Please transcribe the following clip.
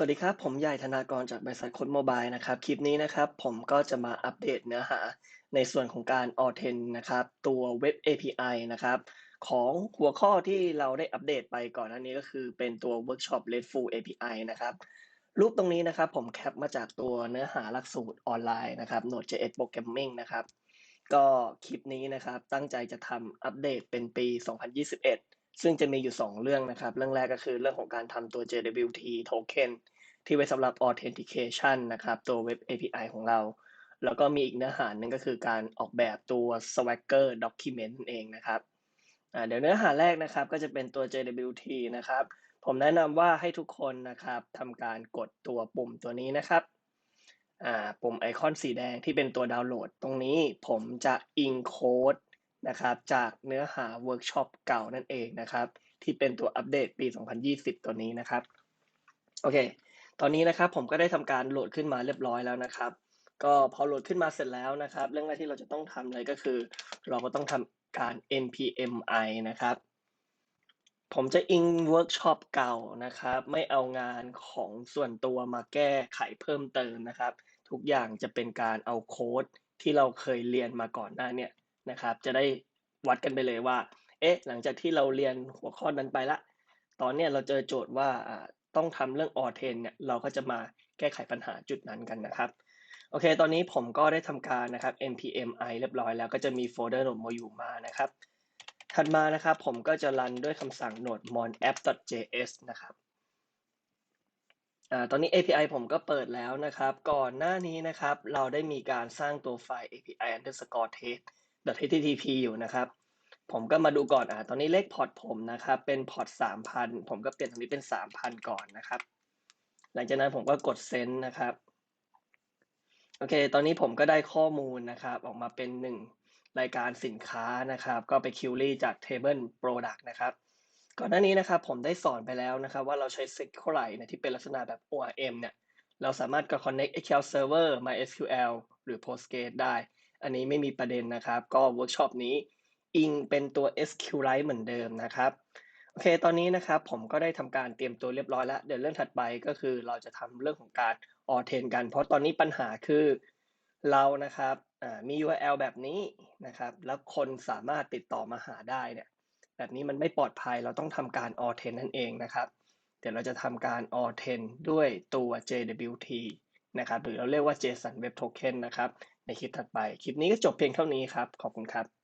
สวัสดีครับ ผมใหญ่ธนากรจากบริษัทคดโมบายนะครับ คลิปนี้นะครับผมก็จะมาอัปเดตเนื้อหาในส่วนของการ Authent นะครับ ตัวเว็บ API นะครับ ของหัวข้อที่เราได้อัปเดตไปก่อนหน้านี้ก็คือเป็นตัว Workshop RESTful API นะครับ รูปตรงนี้นะครับผมแคปมาจากตัวเนื้อหาหลักสูตรออนไลน์นะครับ Node.js Programming นะครับ ก็คลิปนี้นะครับตั้งใจจะทำอัปเดตเป็นปี 2021 ซึ่งจะมีอยู่ 2 เรื่องนะครับ เรื่องแรกก็คือเรื่องของการทำตัว JWT token ที่ไว้สำหรับ authentication นะครับ ตัวเว็บ API ของเรา แล้วก็มีอีกเนื้อหาหนึ่งก็คือการออกแบบตัว Swagger document นั่นเองนะครับเดี๋ยวเนื้อหาแรกนะครับก็จะเป็นตัว JWT นะครับ ผมแนะนำว่าให้ทุกคนนะครับทำการกดตัวปุ่มตัวนี้นะครับปุ่มไอคอนสีแดงที่เป็นตัวดาวน์โหลด ตรงนี้ผมจะอิงโค้ด นะครับ จากเนื้อหาเวิร์กช็อปเก่านั่นเองนะครับ ที่เป็นตัวอัปเดตปี 2020 ตัวนี้นะครับ โอเค ตอนนี้นะครับผมก็ได้ทำการโหลดขึ้นมาเรียบร้อยแล้วนะครับ ก็พอโหลดขึ้นมาเสร็จแล้วนะครับ เรื่องแรกที่เราจะต้องทำเลยก็คือ เราก็ต้องทำการ npm i นะครับ ผมจะอิงเวิร์กช็อปเก่านะครับ ไม่เอางานของส่วนตัวมาแก้ไขเพิ่มเติมนะครับ ทุกอย่างจะเป็นการเอาโค้ดที่เราเคยเรียนมาก่อนหน้าเนี่ย นะครับ จะได้วัดกันไปเลยว่า เอ๊ะ หลังจากที่เราเรียนหัวข้อนั้นไปละ ตอนเนี้ยเราเจอโจทย์ว่าต้องทำเรื่อง a u t h e n เนี่ย เราก็จะมาแก้ไขปัญหาจุดนั้นกันนะครับ โอเค ตอนนี้ผมก็ได้ทำการนะครับ npm i เรียบร้อยแล้วก็จะมีโฟลเดอร์ node module มานะครับ ถัดมานะครับผมก็จะรันด้วยคำสั่ง node mon app.js นะครับอตอนนี้ API ผมก็เปิดแล้วนะครับ ก่อนหน้านี้นะครับ เราได้มีการสร้างตัวไฟล์ API underscore test .http อยู่นะครับ ผมก็มาดูก่อนอ่าตอนนี้เลขพอร์ตผมนะครับ เป็นพอร์ต3,000 ผมก็เปลี่ยนตรงนี้เป็น 3,000 ก่อนนะครับ หลังจากนั้นผมก็กดเซนต์นะครับ โอเค ตอนนี้ผมก็ได้ข้อมูลนะครับ ออกมาเป็นหนึ่งรายการสินค้านะครับ ก็ไปคิวรี่จาก Table Product นะครับก่อนหน้านี้นะครับผมได้สอนไปแล้วนะครับ ว่าเราใช้ SQLite เนี่ยที่เป็นลักษณะแบบ ORM เนี่ยเราสามารถกับ connect SQL Server MySQL หรือ Postgres ได้ อันนี้ไม่มีประเด็นนะครับ ก็เวิร์กช็อปนี้อิงเป็นตัว SQLite เหมือนเดิมนะครับ โอเค ตอนนี้นะครับผมก็ได้ทำการเตรียมตัวเรียบร้อยแล้ว เดี๋ยวเรื่องถัดไปก็คือเราจะทำเรื่องของการออเทนกัน เพราะตอนนี้ปัญหาคือเรานะครับมี URL แบบนี้นะครับ แล้วคนสามารถติดต่อมาหาได้เนี่ยแบบนี้มันไม่ปลอดภัยเราต้องทำการออเทนนั่นเองนะครับ เดี๋ยวเราจะทำการออเทนด้วยตัว JWT นะครับหรือเราเรียกว่า JSON Web Token นะครับ ในคลิปถัดไป คลิปนี้ก็จบเพียงเท่านี้ครับ ขอบคุณครับ